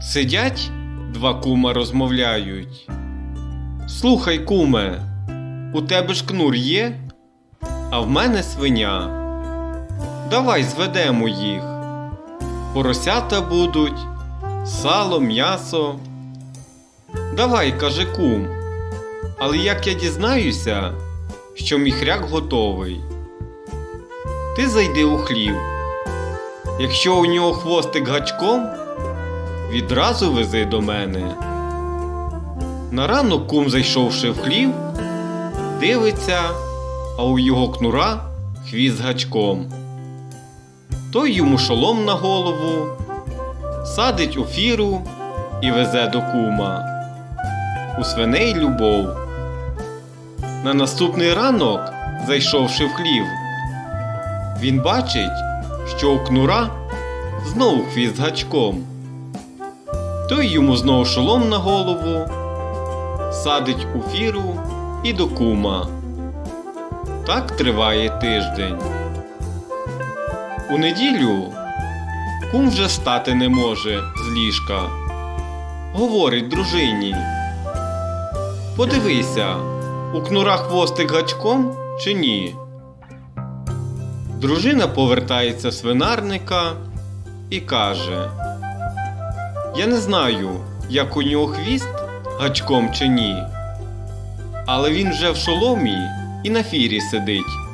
Сидять, два кума розмовляють. Слухай, куме, у тебе ж кнур є, а в мене свиня. Давай зведемо їх. Поросята будуть, сало, м'ясо. Давай, каже кум. Але як я дізнаюся, що міхряк готовий. Ти зайди у хлів. Якщо у нього хвостик гачком, відразу вези до мене. На ранок кум, зайшовши в хлів, дивиться, а у його кнура хвіст гачком. Той йому шолом на голову, садить офіру і везе до кума. У свиней любов. На наступний ранок, зайшовши в хлів, він бачить, що у кнура знову хвіст гачком. Той йому знову шолом на голову, садить у фіру і до кума. Так триває тиждень. У неділю кум вже стати не може з ліжка. Говорить дружині. Подивися, у кнура хвостик гачком чи ні? Дружина повертається свинарника і каже: Я не знаю, як у нього хвіст гачком чи ні, але він вже в шоломі і на фірі сидить.